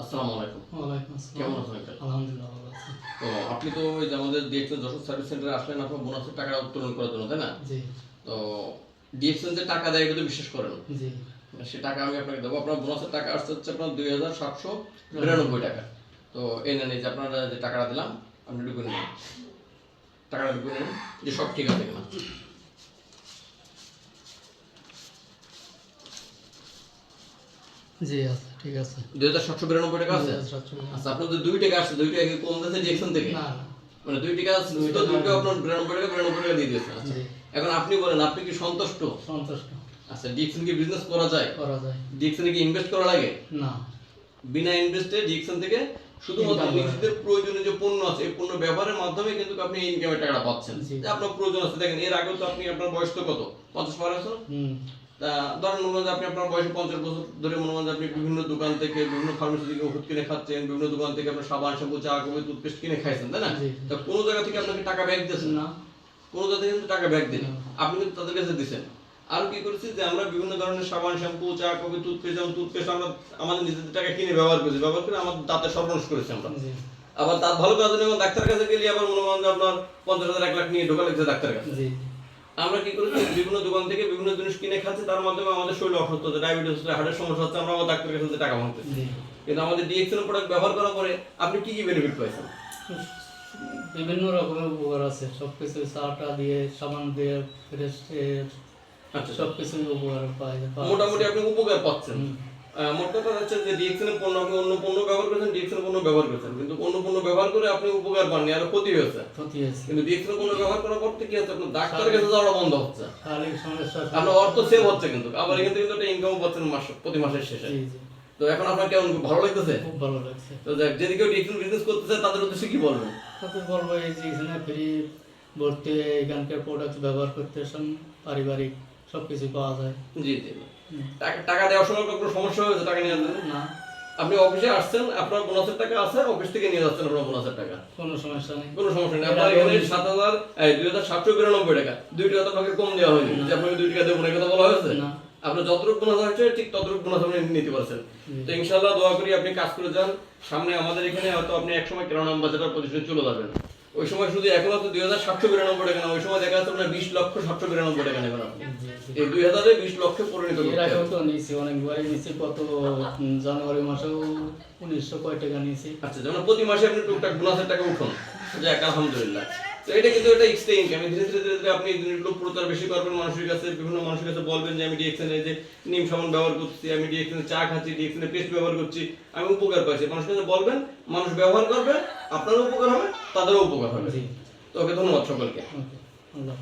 আসসালামু আলাইকুম। ওয়ালাইকুম আসসালাম। কেমন আছেন আঙ্কেল? আলহামদুলিল্লাহ ভালো আছি। তো আপনি তো ওই যে আমাদের ডিএক্সএন যশোর সার্ভিস সেন্টারে আসলেন আপনার বোনাসের টাকাটা উত্তোলন করার জন্য তাই না? জি। তো ডিএক্সএন যে টাকা দেয় এটা তো বিশ্বাস করেন। জি। সে টাকা আমি আপনাকে দেবো। আপনার বোনাসের টাকা আসছে হচ্ছে আপনার দুই হাজার সাতশো বিরানব্বই টাকা। তো এই নেন এই যে আপনারা যে টাকাটা দিলাম আপনি ঢুকে নিন। টাকাটা ঢুকে নিন যে সব ঠিক আছে কিনা। জি আছে ঠিক আছে। দুই হাজার সাতশো বিরানব্বই টাকা আছে? আচ্ছা আপনার দুই টাকা আসছে দুই টাকা কম দিয়েছে ডিএক্সএন থেকে? না না। মানে দুই টাকা আছে দুই টাকা আপনার বিরানব্বই টাকা বিরানব্বই টাকা দিয়ে দিয়েছেন আচ্ছা। এখন আপনি বলেন আপনি কি সন্তুষ্ট? সন্তুষ্ট। আচ্ছা ডিএক্সএন কি বিজনেস করা যায়? করা যায়। ডিএক্সএন কি ইনভেস্ট করা লাগে? না। বিনা ইনভেস্টে ডিএক্সএন থেকে শুধুমাত্র নিজেদের প্রয়োজনীয় যে পণ্য আছে এই পণ্য ব্যবহারের মাধ্যমে কিন্তু আপনি ইনকামের টাকাটা পাচ্ছেন। আপনার প্রয়োজন আছে দেখেন এর আগেও তো আপনি আপনার বয়স তো কত? পঞ্চাশ পার আছে ধরেন মনে হয় যে আপনি আপনার বয়সে পঞ্চাশ বছর ধরে মনে হয় যে আপনি বিভিন্ন দোকান থেকে বিভিন্ন ফার্মেসি থেকে ওষুধ কিনে খাচ্ছেন বিভিন্ন দোকান থেকে আপনার সাবান শ্যাম্পু চা কফি টুথপেস্ট কিনে খাইছেন তাই না। তা কোনো জায়গা থেকে আপনাকে টাকা ব্যাগ দিয়েছেন? না। কোনো জায়গা থেকে টাকা ব্যাগ দিন আপনি কিন্তু তাদের কাছে দিচ্ছেন আর কি করেছি যে আমরা বিভিন্ন ধরনের সাবান শ্যাম্পু চা কফি টুথপেস্ট যেমন টুথপেস্ট আমরা আমাদের নিজেদের টাকা কিনে ব্যবহার করেছি ব্যবহার করে আমাদের দাঁতের সর্বনাশ করেছি আমরা। আবার দাঁত ভালো করার জন্য ডাক্তার কাছে গেলে আবার মনে করেন যে আপনার পঞ্চাশ হাজার এক লাখ নিয়ে ঢোকা লাগছে ডাক্তার কাছে। জি। আমরা কি করেছি? বিভিন্ন দোকান থেকে বিভিন্ন জিনিস কিনে খাচ্ছি তার মাধ্যমে আমাদের শরীর অসুস্থ হচ্ছে ডায়াবেটিস হচ্ছে হার্টের সমস্যা হচ্ছে আমরা ডাক্তারের কাছে টাকা ভাঙতেছি কিন্তু আমাদের ডিএক্সএল প্রোডাক্ট ব্যবহার করার পরে আপনি কি কি বেনিফিট পাইছেন? বিভিন্ন রকমের উপকার আছে সব কিছু চাটা দিয়ে সাবান দিয়ে ফ্রেশ সব কিছু উপকার পাওয়া মোটামুটি আপনি উপকার পাচ্ছেন। মোট কথা হচ্ছে যে ডিএক্সএল পণ্য আপনি অন্য পণ্য ব্যবহার করেছেন ডিএক্সএল পণ্য ব্যবহার করেছেন কিন্তু অন্য পণ্য ব্যবহার করে আপনি উপকার পাননি আর ক্ষতি হয়েছে। ক্ষতি হয়েছে। কিন্তু ডিএক্সএল পণ্য ব্যবহার করার পর কি হচ্ছে আপনার ডাক্তারের কাছে যাওয়া বন্ধ হচ্ছে। আপনার অর্থ সেভ হচ্ছে কিন্তু আবার এখান থেকে কিন্তু একটা ইনকাম পাচ্ছেন মাস প্রতি মাসের শেষে। তো এখন আপনার কেমন ভালো লাগতেছে? খুব ভালো লাগছে। তো যদি কেউ ডিএক্সএল বিজনেস করতে চায় তাদের উদ্দেশ্যে কি বলবেন? তাদের বলব এই যে এখানে ফ্রি ভর্তি এখানকার প্রোডাক্ট ব্যবহার করতে সব পারিবারিক সবকিছু পাওয়া যায়। জি জি। টাকা টাকা দেওয়ার সময় কোনো সমস্যা হয়েছে টাকা নিয়ে না। আপনি অফিসে আসছেন আপনার বোনাসের টাকা আছে অফিস থেকে নিয়ে যাচ্ছেন আপনার বোনাসের টাকা? কোনো সমস্যা নেই। কোনো সমস্যা নেই। আপনার এখানে সাত হাজার দুই হাজার সাতশো বিরানব্বই টাকা। দুই টাকা তো আপনাকে কম দেওয়া হয়নি। যে আপনাকে দুই টাকা দেবো না কথা বলা হয়েছে? না। আপনার যতটুকু বোনাস আসছে ঠিক ততটুকু বোনাস আপনি নিতে পারছেন। তো ইনশাল্লাহ দোয়া করি আপনি কাজ করে যান। সামনে আমাদের এখানে হয়তো আপনি একসময় কেরানাম বাজারের প্রতিষ্ঠানে চলে যাবেন। ওই সময় শুধু এক লক্ষ দুই হাজার সাতশো বিরানব্বই টাকা না ওই সময় দেখা যাচ্ছে আপনার বিশ লক্ষ সাতশো বিরানব্বই টাকা নেবেন আপনি। এই দুই হাজারে বিশ লক্ষে পরিণত এর আগেও তো নিয়েছি অনেকবারই নিয়েছি কত জানুয়ারি মাসেও উনিশশো কয় টাকা নিয়েছি। আচ্ছা যেমন প্রতি মাসে আপনি টুকটাক বোনাসের টাকা উঠুন। এক আলহামদুলিল্লাহ। তো এটা কিন্তু একটা এক্সচেঞ্জ আমি ধীরে ধীরে ধীরে ধীরে আপনি লোক প্রচার বেশি করবেন মানুষের কাছে বিভিন্ন মানুষের কাছে বলবেন যে আমি ডিএক্সএন যে নিম সাবান ব্যবহার করছি আমি ডিএক্সএন চা খাচ্ছি ডিএক্সএন পেস্ট ব্যবহার করছি আমি উপকার পাচ্ছি। মানুষের কাছে বলবেন মানুষ ব্যবহার করবে আপনারও উপকার হবে তাদেরও উপকার হবে। ওকে ধন্যবাদ সকলকে।